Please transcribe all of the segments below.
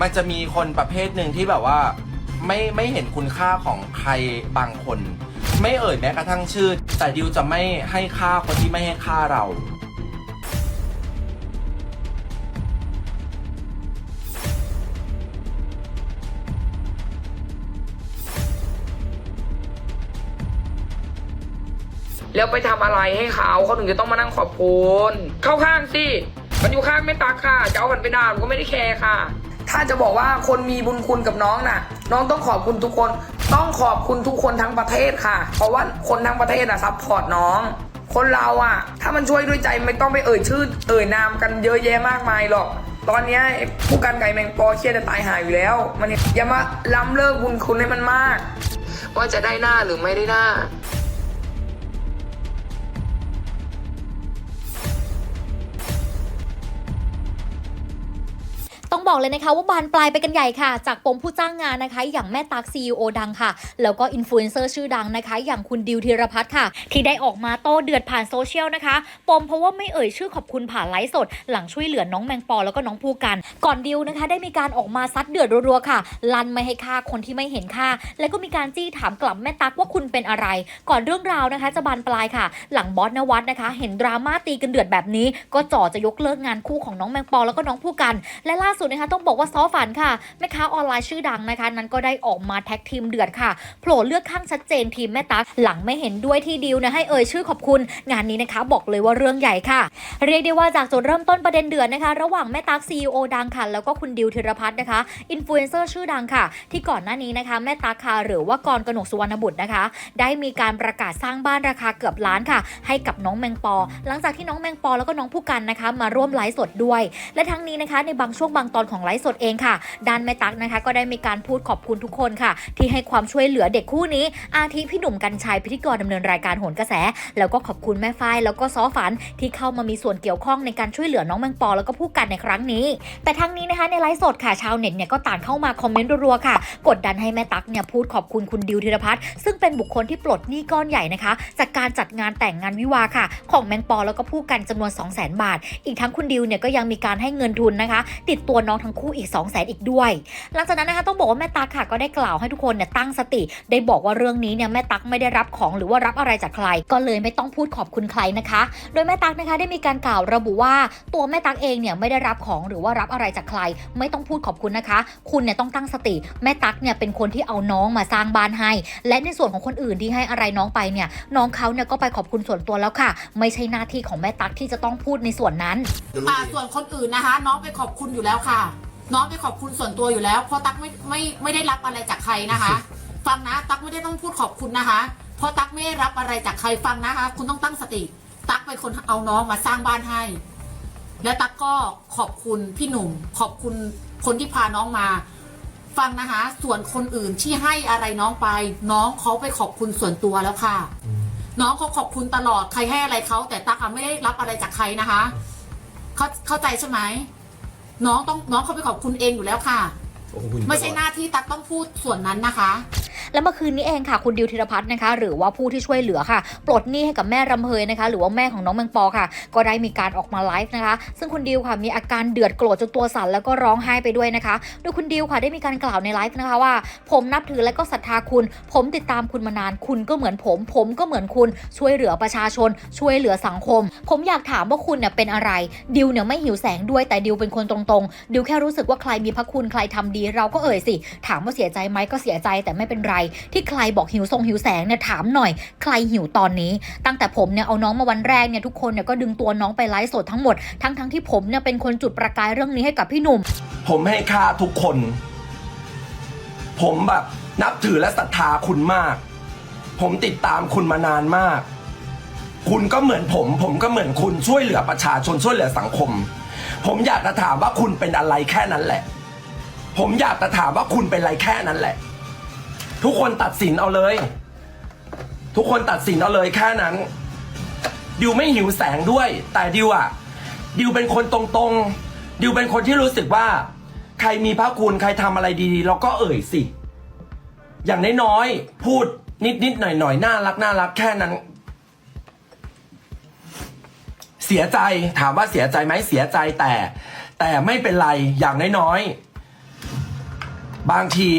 มันจะมีคนประเภทหนึ่งที่แบบว่าไม่ไม่เห็นคุณค่าของใครบางคน ไม่เอ่ยแม้กระทั่งชื่อ แต่ดิวจะไม่ให้ค่าคนที่ไม่ให้ค่าเรา แล้วไปทำอะไรให้เขาเขาถึงจะต้องมานั่งขอบคุณ เข้าข้างสิมันอยู่ข้างไม่ตาค่ะ จะเอามันไปด่ามันก็ไม่ได้แคร์ค่ะ ถ้าจะบอกว่าคนมีบุญคุณกับน้องน่ะ น้องต้องขอบคุณทุกคน ต้องขอบคุณทุกคนทั้งประเทศค่ะ เพราะว่าคนทั้งประเทศอะซัพพอร์ตน้อง คนเราอะถ้ามันช่วยด้วยใจไม่ต้องไปเอ่ยชื่อ เอ่ยนามกันเยอะแยะมากมายหรอก ตอนนี้ผู้การไก่แมงปอเครียดจะตายหายอยู่แล้ว มันอย่ามาล้ำเลิกบุญคุณให้มันมาก ว่าจะได้หน้าหรือไม่ได้หน้า ต้องบอกเลยนะคะว่าบานปลายไปกันใหญ่ค่ะ จากปมผู้จ้างงานนะคะ อย่างแม่ตัก CEO ดังค่ะ แล้วก็อินฟลูเอนเซอร์ชื่อดังนะคะ อย่างคุณดิวธีรพัฒน์ค่ะ ที่ได้ออกมาโต้เดือดผ่านโซเชียลนะคะ ปมเพราะว่าไม่เอ่ยชื่อขอบคุณผ่านไลฟ์สด หลังช่วยเหลือน้องแมงปอแล้วก็น้องภูกัน ก่อนดิวนะคะ ได้มีการออกมาซัดเดือดรัวๆค่ะ ลันไม่ให้ค่าคนที่ไม่เห็นค่า แล้วก็มีการจี้ถามกลับแม่ตักว่าคุณเป็นอะไร ก่อนเรื่องราวนะคะ จะบานปลายค่ะ หลังบอสนวัตนะคะ เห็นดราม่าตีกันเดือดแบบนี้ ก็จ่อจะยกเลิกงานคู่ของน้องแมงปอแล้วก็น้องภูกัน และล่าสุดนะคะต้องบอกว่าซอฝันค่ะแม่ค้าออนไลน์ชื่อดังนะคะ นั้นก็ได้ออกมาแท็กทีมเดือดค่ะโผล่เลือกข้างชัดเจนทีมแม่ตั๊กหลังไม่เห็นด้วยที่ดิวนะให้เอ่ยชื่อขอบคุณ งานนี้นะคะบอกเลยว่าเรื่องใหญ่ค่ะ เรียกได้ว่าจากจุดเริ่มต้นประเด็นเดือดนะคะ ระหว่างแม่ตั๊ก CEO ดังค่ะแล้วก็คุณดิวธีรพัฒน์นะคะอินฟลูเอนเซอร์ชื่อดังค่ะ ที่ก่อนหน้านี้นะคะ แม่ตั๊กค่ะหรือว่ากรกนกสุวรรณบุตรนะคะ ได้มีการประกาศสร้างบ้านราคาเกือบล้านค่ะ ให้กับน้องแมงปอ หลังจากที่น้องแมงปอแล้วก็น้องผู้กันนะคะ มาร่วมไลฟ์สดด้วย และทั้งนี้นะคะในบางช่วงบางตอนของไลฟ์สดเองค่ะ ด้านแม่ตั๊กนะคะ ก็ได้มีการพูดขอบคุณทุกคนค่ะ ที่ให้ความช่วยเหลือเด็กคู่นี้ อาทิพี่หนุ่มกัญชัยพิธีกรดำเนินรายการโหนกระแส แล้วก็ขอบคุณแม่ฝ้ายแล้วก็ซ้อฝันที่เข้ามามีส่วนเกี่ยวข้องในการช่วยเหลือน้องแมงปอแล้วก็ผู้กันในครั้งนี้ แต่ทั้งนี้นะคะในไลฟ์สดค่ะชาวเน็ตเนี่ยก็ต่างเข้ามาคอมเมนต์รัวๆค่ะ กดดันให้แม่ตั๊กเนี่ยพูดขอบคุณคุณดิวธีรพัฒน์ซึ่งเป็นบุคคลที่ปลดหนี้ก้อนใหญ่นะคะ จากการจัดงานแต่งงานวิวาค่ะ ของแมงปอแล้วก็ผู้กันจำนวน 2 0 0 0 0 0 บาท อีกทั้งคุณดิวเนี่ยก็ยังมีการให้เงินทุนนะคะ ติดตัวน้องทั้งคู่อีก2 0 0 0 0 0อีกด้วย หลังจากนั้นนะคะต้องบอกว่าแม่ตั๊กค่ะก็ได้กล่าวให้ทุกคนเนี่ยตั้งสติ ได้บอกว่าเรื่องนี้เนี่ยแม่ตั๊กไม่ได้รับของหรือว่ารับอะไรจากใคร ก็เลยไม่ต้องพูดขอบคุณใครนะคะ โดยแม่ตั๊กนะคะได้มีการกล่าวระบุว่าตัวแม่ตั๊กเองเนี่ยไม่ได้รับของหรือว่ารับอะไรจากใคร ไม่ต้องพูดขอบคุณนะคะ คุณเนี่ยต้องตั้งสติ แม่ตั๊กเนี่ยเป็นคนที่เอาน้องมาสร้างบ้านให้ และในส่วนของคนอื่นที่ให้อะไรน้องไปเนี่ยน้องเขาเนี่ยก็ไปขอบคุณส่วนตัวแล้วค่ะ ไม่ใช่หน้าที่ของแม่ตั๊กที่จะต้องพูดในส่วนนั้น อ่าส่วนคนอื่นนะคะ น้องไปขอบคุณอยู่แล้วค่ะน้องไปขอบคุณส่วนตัวอยู่แล้ว เพราะตั๊กไม่ไม่ไม่ได้รับอะไรจากใครนะคะ ฟังนะตั๊กไม่ได้ต้องพูดขอบคุณนะคะ เพราะตั๊กไม่ได้รับอะไรจากใครฟังนะคะ คุณต้องตั้งสติ ตั๊กเป็นคนเอาน้องมาสร้างบ้านให้ และตั๊กก็ขอบคุณพี่หนุ่ม ขอบคุณคนที่พาน้องมา ฟังนะคะ ส่วนคนอื่นที่ให้อะไรน้องไป น้องเขาไปขอบคุณส่วนตัวแล้วค่ะ น้องเขาขอบคุณตลอดใครให้อะไรเขาแต่ตั๊กอะไม่ได้รับอะไรจากใครนะคะ เข้าเข้าใจใช่ไหม น้องต้องน้องเขาไปขอบคุณเองอยู่แล้วค่ะ ไม่ใช่หน้าที่ตั๊กต้องพูดส่วนนั้นนะคะ และเมื่อคืนนี้เองค่ะ คุณดิวธีรพัฒน์นะคะ หรือว่าผู้ที่ช่วยเหลือค่ะ ปลดหนี้ให้กับแม่รำเพยนะคะ หรือว่าแม่ของน้องแมงปอค่ะ ก็ได้มีการออกมาไลฟ์นะคะ ซึ่งคุณดิวค่ะมีอาการเดือดโกรธจนตัวสั่นแล้วก็ร้องไห้ไปด้วยนะคะ โดยคุณดิวค่ะได้มีการกล่าวในไลฟ์นะคะว่า ผมนับถือและก็ศรัทธาคุณ ผมติดตามคุณมานาน คุณก็เหมือนผม ผมก็เหมือนคุณ ช่วยเหลือประชาชน ช่วยเหลือสังคม ผมอยากถามว่าคุณเนี่ยเป็นอะไร ดิวเนี่ยไม่หิวแสงด้วยแต่ดิวเป็นคนตรงๆ ดิวแค่รู้สึกว่าใครมีพระคุณใครทำดีเราก็เอ่ยสิ ถามว่าเสียใจไหมก็เสียใจแต่ไม่เป็นไร ที่ใครบอกหิวทรงหิวแสงเนี่ยถามหน่อย ใครหิวตอนนี้ ตั้งแต่ผมเนี่ยเอาน้องมาวันแรกเนี่ยทุกคนเนี่ยก็ดึงตัวน้องไปไลฟ์สดทั้งหมด ทั้งทั้งที่ผมเนี่ยเป็นคนจุดประกายเรื่องนี้ให้กับพี่หนุ่ม ผมให้ค่าทุกคน ผมแบบนับถือและศรัทธาคุณมาก ผมติดตามคุณมานานมาก คุณก็เหมือนผม ผมก็เหมือนคุณช่วยเหลือประชาชนช่วยเหลือสังคม ผมอยากจะถามว่าคุณเป็นอะไรแค่นั้นแหละ ผมอยากจะถามว่าคุณเป็นไรแค่นั้นแหละ ทุกคนตัดสินเอาเลย ทุกคนตัดสินเอาเลยแค่นั้น ดิวไม่หิวแสงด้วย แต่ดิวอะดิวเป็นคนตรงๆ ดิวเป็นคนที่รู้สึกว่า ใครมีพระคุณใครทำอะไรดีๆเราก็เอ่ยสิ อย่างน้อยๆพูดนิดๆหน่อยๆน่ารักน่ารักแค่นั้นเสียใจถามว่าเสียใจไหมเสียใจแต่ แต่ไม่เป็นไรอย่างน้อยๆ บางที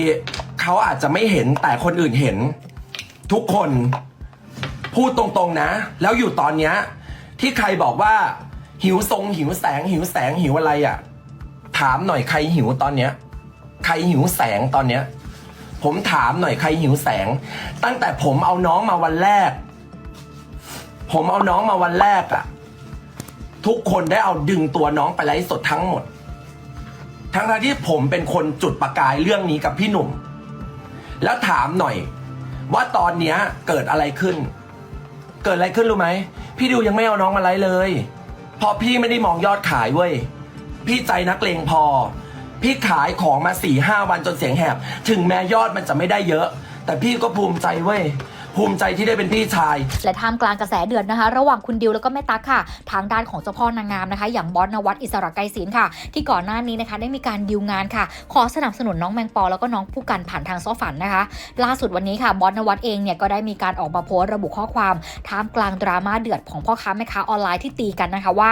เขาอาจจะไม่เห็นแต่คนอื่นเห็น ทุกคนพูดตรงๆนะ แล้วอยู่ตอนเนี้ยที่ใครบอกว่า หิวทรงหิวแสง หิวแสงหิวอะไรอะ่ะ ถามหน่อยใครหิวตอนเนี้ย ใครหิวแสงตอนเนี้ย ผมถามหน่อยใครหิวแสง ตั้งแต่ผมเอาน้องมาวันแรก ผมเอาน้องมาวันแรกอะทุกคนได้เอาดึงตัวน้องไปไลฟ์สดทั้งหมด ทั้งทที่ผมเป็นคนจุดประกายเรื่องนี้กับพี่หนุ่ม แล้วถามหน่อย ว่าตอนเนี้ยเกิดอะไรขึ้น เกิดอะไรขึ้นรู้ไหม พี่ดิวยังไม่เอาน้องมาไลฟ์เลยเพราะพี่ไม่ได้มองยอดขายเว้ย พี่ใจนักเลงพอ พี่ขายของมาสี่ห้าวันจนเสียงแหบ ถึงแม้ยอดมันจะไม่ได้เยอะ แต่พี่ก็ภูมิใจเว้ย ภูมิใจที่ได้เป็นพี่ชาย และท่ามกลางกระแสเดือดนะคะ ระหว่างคุณดิวแล้วก็แม่ตั๊กค่ะ ทางด้านของเจ้าพ่อนางงามนะคะ อย่างบอสนวัตอิสระไกรศิลป์ค่ะ ที่ก่อนหน้านี้นะคะ ได้มีการดิวงานค่ะ ขอสนับสนุนน้องแมงปอแล้วก็น้องผู้กันผ่านทางซอฝันนะคะ ล่าสุดวันนี้ค่ะบอสนวัตเองเนี่ยก็ได้มีการออกมาโพสต์ระบุข้อความท่ามกลางดราม่าเดือดของพ่อค้าแม่ค้าออนไลน์ที่ตีกันนะคะว่า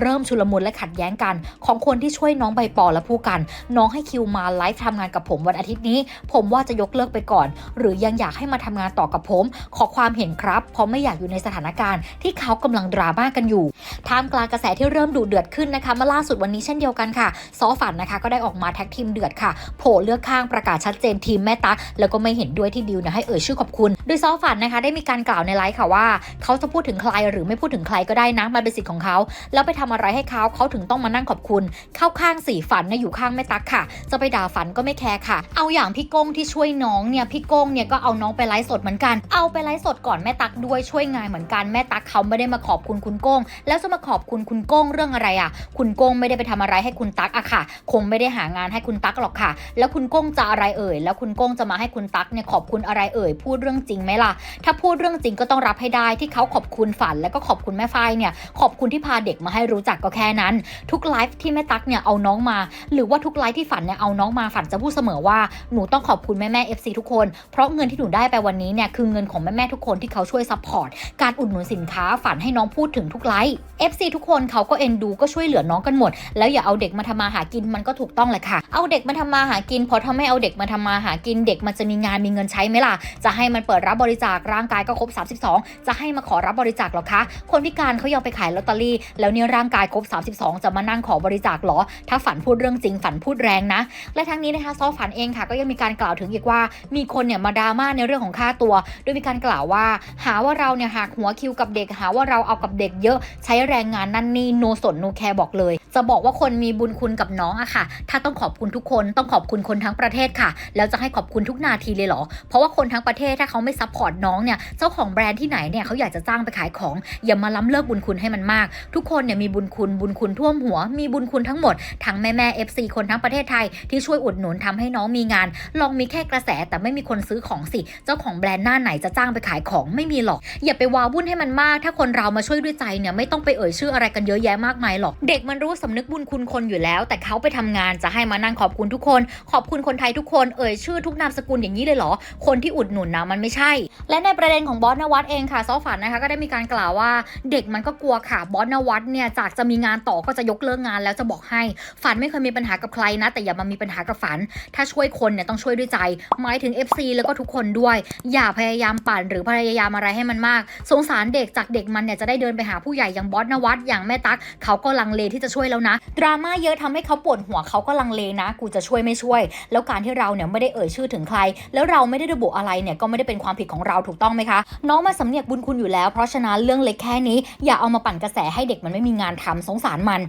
เริ่มชุลมุนและขัดแย้งกัน ของคนที่ช่วยน้องใบปอและผู้กัน น้องให้คิวมาไลฟ์ทำงานกับผมวันอาทิตย์นี้ ผมว่าจะยกเลิกไปก่อน หรือยังอยากให้มาทำงานต่อกับผมขอความเห็นครับ เพราะไม่อยากอยู่ในสถานการณ์ที่เขากำลังดราม่ากันอยู่ท่ามกลางกระแสที่เริ่มดุเดือดขึ้นนะคะมาล่าสุดวันนี้เช่นเดียวกันค่ะซอฝันนะคะ ก็ได้ออกมาแท็กทีมเดือดค่ะโผล่เลือกข้างประกาศชัดเจนทีมแม่ตั๊กแล้วก็ไม่เห็นด้วยที่ดิวเนี่ยให้เอ่ยชื่อขอบคุณ โดยซอฝันนะคะได้มีการกล่าวในไลฟ์ค่ะว่า เขาจะพูดถึงใครหรือไม่พูดถึงใครก็ได้นะมันเป็นสิทธิ์ของเขา แล้วไปทำอะไรให้เขาเขาถึงต้องมานั่งขอบคุณ เข้าข้างสี่ฝันเนี่ยอยู่ข้างแม่ตั๊กค่ะ จะไปด่าฝันก็ไม่แคร์ค่ะ เอาอย่างพี่ก้งที่ช่วยน้องเนี่ยพี่ก้งเนี่ยก็เอาน้องไปไลฟ์สดเหมือนกันเอาไปไลฟ์สดก่อนแม่ตั๊กด้วยช่วยงานเหมือนกันแม่ตั๊กเขาไม่ได้มาขอบคุณคุณก้ง แล้วจะมาขอบคุณคุณก้งเรื่องอะไรอะ คุณก้งไม่ได้ไปทำอะไรให้คุณตั๊กอะค่ะ คงไม่ได้หางานให้คุณตั๊กหรอกค่ะ แล้วคุณก้งจะอะไรเอ่ย แล้วคุณก้งจะมาให้คุณตั๊กเนี่ยขอบคุณอะไรเอ่ย พูดเรื่องจริงไหมล่ะ ถ้าพูดเรื่องจริงก็ต้องรับให้ได้ที่เขาขอบคุณฝันแล้วก็ขอบคุณแม่ฝ้ายเนี่ย ขอบคุณที่พาเด็กมาให้รู้จักก็แค่นั้น ทุกไลฟ์ที่แม่ตั๊กเนี่ยเอาน้องมา หรือว่าทุกไลฟ์ที่ฝันเนี่ยเอาน้องมาฝันจะพูดเสมอว่าหนูต้องขอบคุณแม่แม่ FC ทุกคน เพราะเงินที่หนูได้ไปวันนี้เนี่ยคือเงินินของแม่แม่ๆทุกคนที่เขาช่วยซัพพอร์ตการอุดหนุนสินค้าฝันให้น้องพูดถึงทุกไลฟ์ FC ทุกคนเขาก็เอ็นดูก็ช่วยเหลือน้องกันหมด แล้วอย่าเอาเด็กมาทำมาหากินมันก็ถูกต้องแหละค่ะ เอาเด็กมาทำมาหากินพราะถ้าไม่เอาเด็กมาทำมาหากินเด็กมันจะมีงานมีเงินใช้ไหมล่ะ จะให้มันเปิดรับบริจาคร่างกายก็ครบ 32 จะให้มาขอรับบริจาคหรอคะ คนพิการเขายังไปขายลอตเตอรี่ แล้วเนี่ยร่างกายครบ 32 จะมานั่งขอบริจาคหรอ ถ้าฝันพูดเรื่องจริงฝันพูดแรงนะ และทั้งนี้นะคะซอฝันเองค่ะก็ยังมีการกล่าวถึงอีกว่า มีคนเนี่ยมาดราม่าในเรื่องของค่าตัวโดยมีการกล่าวว่า หาว่าเราเนี่ยหักหัวคิวกับเด็ก หาว่าเราเอากับเด็กเยอะใช้แรงงานนั่นนี่โนสนโนแคร์บอกเลย จะบอกว่าคนมีบุญคุณกับน้องอะค่ะ ถ้าต้องขอบคุณทุกคนต้องขอบคุณคนทั้งประเทศค่ะ แล้วจะให้ขอบคุณทุกนาทีเลยเหรอ เพราะว่าคนทั้งประเทศถ้าเขาไม่ซัพพอร์ตน้องเนี่ยเจ้าของแบรนด์ที่ไหนเนี่ยเขาอยากจะจ้างไปขายของ อย่ามาล้ำเลิกบุญคุณให้มันมาก ทุกคนเนี่ยมีบุญคุณบุญคุณท่วมหัว มีบุญคุณทั้งหมดทั้งแม่แม่ FC คนทั้งประเทศไทยที่ช่วยอุดหนุนทำให้น้องมีงาน ลองมีแค่กระแสแต่ไม่มีคนซื้อของสิ เจ้าของแบรนด์หน้าไหนจะจ้างไปขายของไม่มีหรอก อย่าไปวาวุ่นให้มันมาก ถ้าคนเรามาช่วยด้วยใจเนี่ยไม่ต้องไปเอ่ยชื่ออะไรกันเยอะแยะมากมายหรอก เด็กมันรู้สำนึกบุญคุณคนอยู่แล้ว แต่เขาไปทำงานจะให้มานั่งขอบคุณทุกคน ขอบคุณคนไทยทุกคนเอ่ยชื่อทุกนามสกุลอย่างนี้เลยเหรอ คนที่อุดหนุนนะมันไม่ใช่ และในประเด็นของบอสนวัตเองค่ะซอฝันนะคะก็ได้มีการกล่าวว่า เด็กมันก็กลัวค่ะบอสนวัตเนี่ยจากจะมีงานต่อก็จะยกเลิกงานแล้วจะบอกให้ ฝันไม่เคยมีปัญหากับใครนะ แต่อย่ามามีปัญหากับฝัน ถ้าช่วยคนเนี่ยต้องช่วยด้วยใจ หมายถึง FC แล้วก็ทุกคนด้วย อย่าพยายามามปั่นหรือพยายามอะไรให้มันมาก สงสารเด็กจากเด็กมันเนี่ยจะได้เดินไปหาผู้ใหญ่อย่างบอสนวัตอย่างแม่ตั๊กเขาก็ลังเลที่จะช่วยแล้วนะ ดราม่าเยอะทำให้เขาปวดหัวเขาก็ลังเลนะ กูจะช่วยไม่ช่วย แล้วการที่เราเนี่ยไม่ได้เอ่ยชื่อถึงใคร แล้วเราไม่ได้ระบุอะไรเนี่ยก็ไม่ได้เป็นความผิดของเราถูกต้องไหมคะ น้องมาสำเนียกบุญคุณอยู่แล้ว เพราะฉะนั้นเรื่องเล็กแค่นี้ อย่าเอามาปั่นกระแสให้เด็กมันไม่มีงานทำสงสารมัน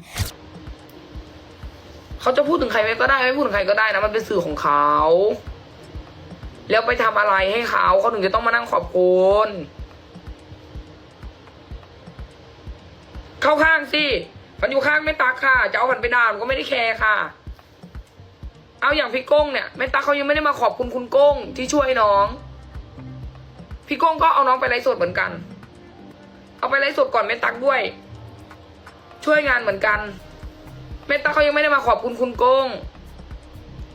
เขาจะพูดถึงใครก็ได้ไม่พูดถึงใครก็ได้นะมันเป็นสื่อของเขา แล้วไปทำอะไรให้เขาเขาถึงจะต้องมานั่งขอบคุณเข้าข้างสิมันอยู่ข้างไม่ตักค่ะ จะเอามันไปด่ามก็ไม่ได้แคร์ค่ะ เอาอย่างพี่ก้งเนี่ยแม่ตักเขายังไม่ได้มาขอบคุณคุณก้งที่ช่วยน้อง พี่ก้งก็เอาน้องไปไลฟ์สดเหมือนกัน เอาไปไลฟ์สดก่อนแม่ตักด้วย ช่วยงานเหมือนกันเมตตาเขายังไม่ได้มาขอบคุณคุณก้ง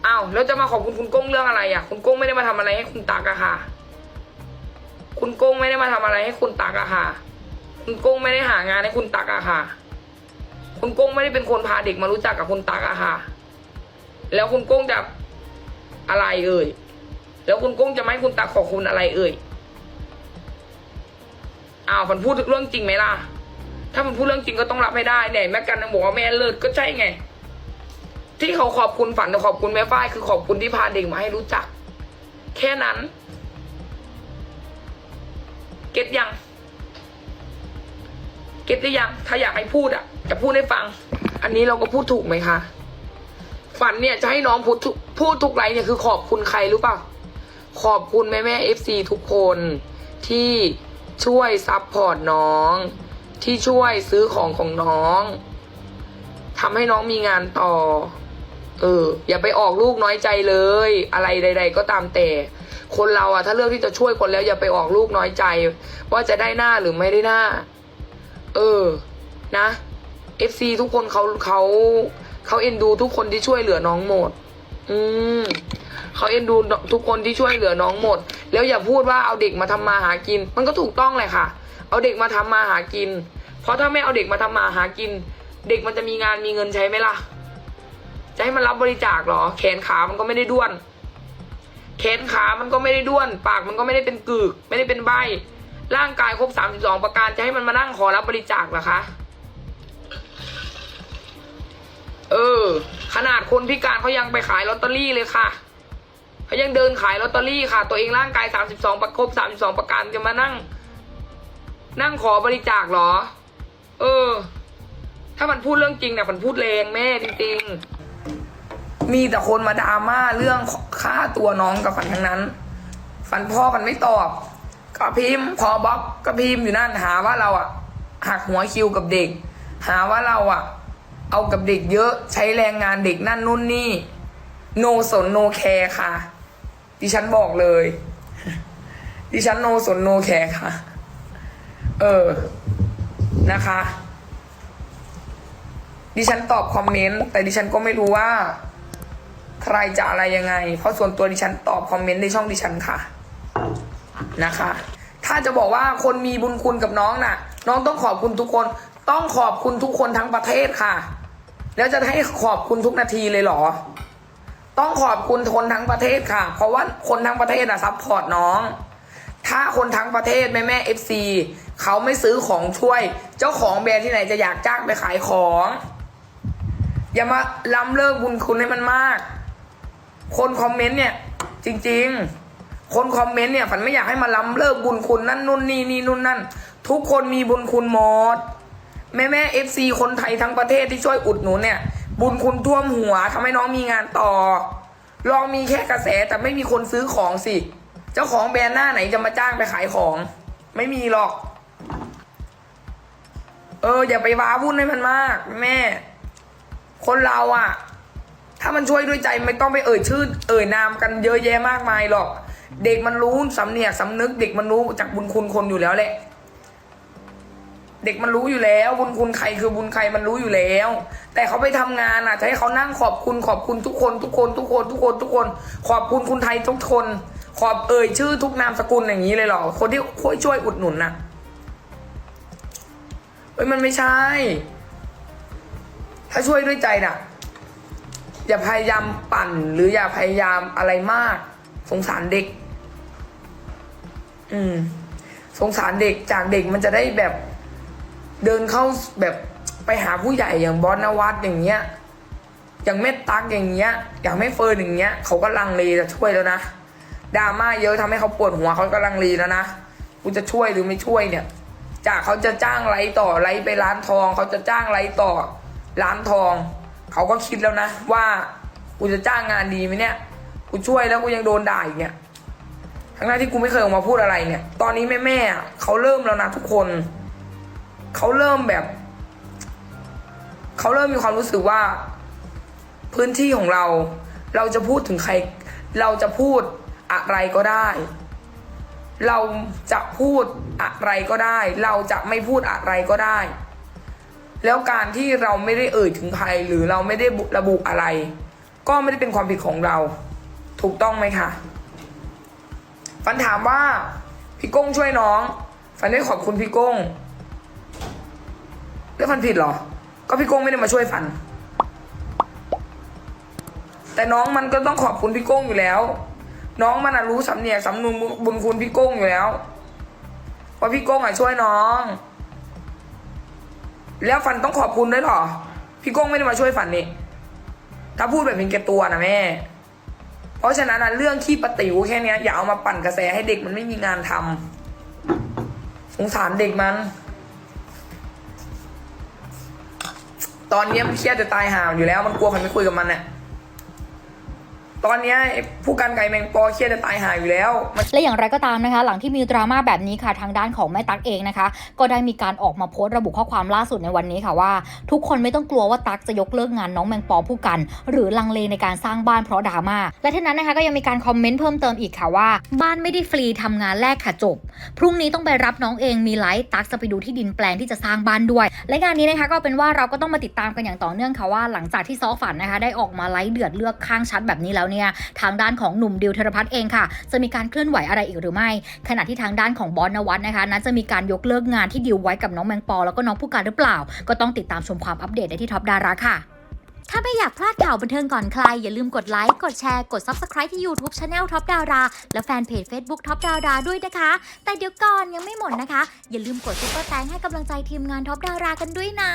อ้าวแล้วจะมาขอบคุณคุณก้งเรื่องอะไรอะ คุณก้งไม่ได้มาทำอะไรให้คุณตักอะค่ะ คุณก้งไม่ได้มาทำอะไรให้คุณตักอะค่ะ คุณก้งไม่ได้หางานให้คุณตักอะค่ะ คุณก้งไม่ได้เป็นคนพาเด็กมารู้จักกับคุณตักอะค่ะ แล้วคุณก้งจะอะไรเอ่ย แล้วคุณก้งจะไม่ให้คุณตักขอบคุณอะไรเอ่ยอ้าวมันพูดเรื่องจริงไหมล่ะ ถ้ามันพูดเรื่องจริงก็ต้องรับให้ได้เนี่ยแม่กันยังบอกว่าแม่เลิศก็ใช่ไง ที่เขาขอบคุณฝันขอบคุณแม่ฝ้ายคือขอบคุณที่พาเด็กมาให้รู้จัก แค่นั้น เก็ตยัง เก็ตได้ยัง ถ้าอยากให้พูดอะจะพูดให้ฟัง อันนี้เราก็พูดถูกไหมคะฝันเนี่ยจะให้น้องพูดทุกพูดทุกไลน์เนี่ยคือขอบคุณใครรู้เปล่าขอบคุณแม่แม่เอฟซีทุกคนที่ช่วยซัพพอร์ตน้อง ที่ช่วยซื้อของของน้องทำให้น้องมีงานต่อ เออ อย่าไปออกลูกน้อยใจเลย อะไรใด ๆ ก็ตามแต่ คนเราอะถ้าเลือกที่จะช่วยคนแล้ว อย่าไปออกลูกน้อยใจ ว่าจะได้หน้าหรือไม่ได้หน้า เออ นะ FC ทุกคนเขาเขาเขาเอ็นดูทุกคนที่ช่วยเหลือน้องหมด อืมเขาเอ็นดูทุกคนที่ช่วยเหลือน้องหมด แล้วอย่าพูดว่าเอาเด็กมาทำมาหากิน มันก็ถูกต้องเลยค่ะ เอาเด็กมาทำมาหากิน เพราะถ้าไม่เอาเด็กมาทำมาหากิน เด็กมันจะมีงานมีเงินใช้ไหมล่ะ จะให้มันรับบริจาคเหรอ แขนขามันก็ไม่ได้ด้วน แขนขามันก็ไม่ได้ด้วน ปากมันก็ไม่ได้เป็นกึก ไม่ได้เป็นใบ ร่างกายครบสามสิบสองประการจะให้มันมานั่งขอรับบริจาคเหรอคะ เออ ขนาดคนพิการเขายังไปขายลอตเตอรี่เลยค่ะเขายังเดินขายลอตเตอรี่ค่ะ ตัวเองร่างกายสามสิบสองประครบสามสิบสองประการจะมานั่ง นั่งขอบริจาคเหรอ เออ ถ้ามันพูดเรื่องจริงเนี่ยมันพูดแรงแม่จริงๆ มีแต่คนมาดราม่าเรื่องค่าตัวน้องกับฝันทั้งนั้น ฝันพ่อฝันไม่ตอบก็พิมพ์พอบล็อกก็พิมพ์อยู่นั่นหาว่าเราอะหักหัวคิวกับเด็ก หาว่าเราอะเอากับเด็กเยอะใช้แรงงานเด็กนั่นนู่นนี่ โนสนโนแคร์ค่ะ ดิฉันบอกเลย ดิฉันโนสนโนแคร์ค่ะ เออ นะคะ ดิฉันตอบคอมเมนต์แต่ดิฉันก็ไม่รู้ว่า ใครจะอะไรยังไง เพราะส่วนตัวดิฉันตอบคอมเมนต์ในช่องดิฉันค่ะนะคะ ถ้าจะบอกว่าคนมีบุญคุณกับน้องน่ะ น้องต้องขอบคุณทุกคน ต้องขอบคุณทุกคนทั้งประเทศค่ะ แล้วจะให้ขอบคุณทุกนาทีเลยเหรอ ต้องขอบคุณคนทั้งประเทศค่ะ เพราะว่าคนทั้งประเทศอะซัพพอร์ตน้อง ถ้าคนทั้งประเทศแม่แม่เอฟซีเขาไม่ซื้อของช่วย เจ้าของแบรนด์ที่ไหนจะอยากจ้างไปขายของ อย่ามาล้ำเลิกบุญคุณให้มันมาก คนคอมเมนต์เนี่ย จริง ๆ คนคอมเมนต์เนี่ยฝันไม่อยากให้มาล้ำเลิกบุญคุณนั่นนู่นนี่นี่นู่นนั่น ทุกคนมีบุญคุณหมดแม่แม่เอฟซีคนไทยทั้งประเทศที่ช่วยอุดหนุนเนี่ย บุญคุณท่วมหัวทำให้น้องมีงานต่อ ลองมีแค่กระแสแต่ไม่มีคนซื้อของสิ เจ้าของแบรนด์หน้าไหนจะมาจ้างไปขายของ ไม่มีหรอก เออ อย่าไปว้าวุ่นให้มันมาก แม่ คนเราอะ ถ้ามันช่วยด้วยใจไม่ต้องไปเอ่ยชื่อ เอ่ยนามกันเยอะแยะมากมายหรอก เด็กมันรู้สำเนียกสำนึก เด็กมันรู้จากบุญคุณคนอยู่แล้วแหละ เด็กมันรู้อยู่แล้ว บุญคุณใครคือบุญใครมันรู้อยู่แล้ว แต่เขาไปทำงานอะจะให้เขานั่งขอบคุณขอบคุณทุกคน ทุกคนทุกคนทุกคนทุกคน ขอบคุณคุณไทยทุกคน ขอบเอ่ยชื่อทุกนามสกุลอย่างนี้เลยหรอ คนที่ช่วยช่วยอุดหนุนน่ะเฮ้ยมันไม่ใช่ ถ้าช่วยด้วยใจน่ะ อย่าพยายามปั่น หรืออย่าพยายามอะไรมาก สงสารเด็ก อืม สงสารเด็กจากเด็กมันจะได้แบบ เดินเข้าแบบไปหาผู้ใหญ่อย่างบอสนวัตอย่างเงี้ย อย่างเม็ดตักอย่างเงี้ย อย่างไม่เฟิร์นอย่างเงี้ยเขาก็ลังเลจะช่วยแล้วนะดราม่าเยอะทำให้เขาปวดหัวเขาก็ลังเลแล้วนะกูจะช่วยหรือไม่ช่วยเนี่ย จากเขาจะจ้างไรต่อไรไปร้านทอง เขาจะจ้างไรต่อร้านทอง เขาก็คิดแล้วนะ ว่ากูจะจ้างงานดีไหมเนี่ยกูช่วยแล้วกูยังโดนด่าอีกเนี่ยทั้งนั้นที่กูไม่เคยออกมาพูดอะไรเนี่ย ตอนนี้แม่แม่เขาเริ่มแล้วนะทุกคน เขาเริ่มแบบ เขาเริ่มมีความรู้สึกว่า พื้นที่ของเรา เราจะพูดถึงใคร เราจะพูดอะไรก็ได้ เราจะพูดอะไรก็ได้ เราจะไม่พูดอะไรก็ได้ แล้วการที่เราไม่ได้เอ่ยถึงใครหรือเราไม่ได้ระบุอะไร ก็ไม่ได้เป็นความผิดของเรา ถูกต้องไหมคะฟันถามว่าพี่ก้งช่วยน้องฟันได้ขอบคุณพี่ก้งแล้วฟันผิดเหรอ ก็พี่ก้งไม่ได้มาช่วยฟัน แต่น้องมันก็ต้องขอบคุณพี่ก้งอยู่แล้ว น้องมันรู้สำเนียกสำนวนบุญคุณพี่ก้งอยู่แล้วว่าพี่ก้งอะช่วยน้อง แล้วฟันต้องขอบคุณด้วยหรอ พี่ก้งไม่ได้มาช่วยฟันนี่ ถ้าพูดแบบเป็นแก่ตัวนะแม่ เพราะฉะนั้นนะเรื่องขี้ปติ๋วแค่นี้อย่าเอามาปั่นกระแสให้เด็กมันไม่มีงานทำสงสารเด็กมัน ตอนนี้มันเครียดจะตายห่าอยู่แล้ว มันกลัวมันไม่คุยกับมันเนี่ย ตอนนี้ผู้การไก่แมงปอเครียดจะตายห่าอยู่แล้ว และอย่างไรก็ตามนะคะ หลังที่มีดราม่าแบบนี้ค่ะทางด้านของแม่ตั๊กเองนะคะ ก็ได้มีการออกมาโพสต์ระบุข้อความล่าสุดในวันนี้ค่ะว่า ทุกคนไม่ต้องกลัวว่าตั๊กจะยกเลิกงานน้องแมงปอผู้กัน หรือลังเลในการสร้างบ้านเพราะดราม่าและทั้งนั้นนะคะก็ยังมีการคอมเมนต์เพิ่มเติมอีกค่ะว่า บ้านไม่ได้ฟรีทำงานแรกค่ะจบ พรุ่งนี้ต้องไปรับน้องเองมีไลฟ์ตั๊กจะไปดูที่ดินแปลงที่จะสร้างบ้านด้วย และงานนี้นะคะก็เป็นว่าเราก็ต้องมาติดตามกันอย่างต่อเนื่องค่ะว่า หลังจากที่ซอฝันนะคะ ได้ออกมาไลฟ์เดือดเลือกข้างชัดแบบนี้แล้วเนี่ยทางด้านของหนุ่มดิวเทรพัฒน์เองค่ะ จะมีการเคลื่อนไหวอะไรอีกหรือไม่ ขณะที่ทางด้านของบอสนวัตนะคะนั้นจะมีการยกเลิกงานที่ดิวไว้กับน้องแมงปอ แล้วก็น้องผู้การหรือเปล่า ก็ต้องติดตามชมความอัปเดตได้ที่ท็อปดาราค่ะถ้าไม่อยากพลาดข่าวบันเทิงก่อนใคร อย่าลืมกดไลค์ กดแชร์ กด Subscribe ที่ YouTube Channel Top Dara และแฟนเพจ Facebook Top Dara ด้วยนะคะ แต่เดี๋ยวก่อนยังไม่หมดนะคะ อย่าลืมกดซุปเปอร์แตงให้กำลังใจทีมงาน Top Dara กันด้วยนะ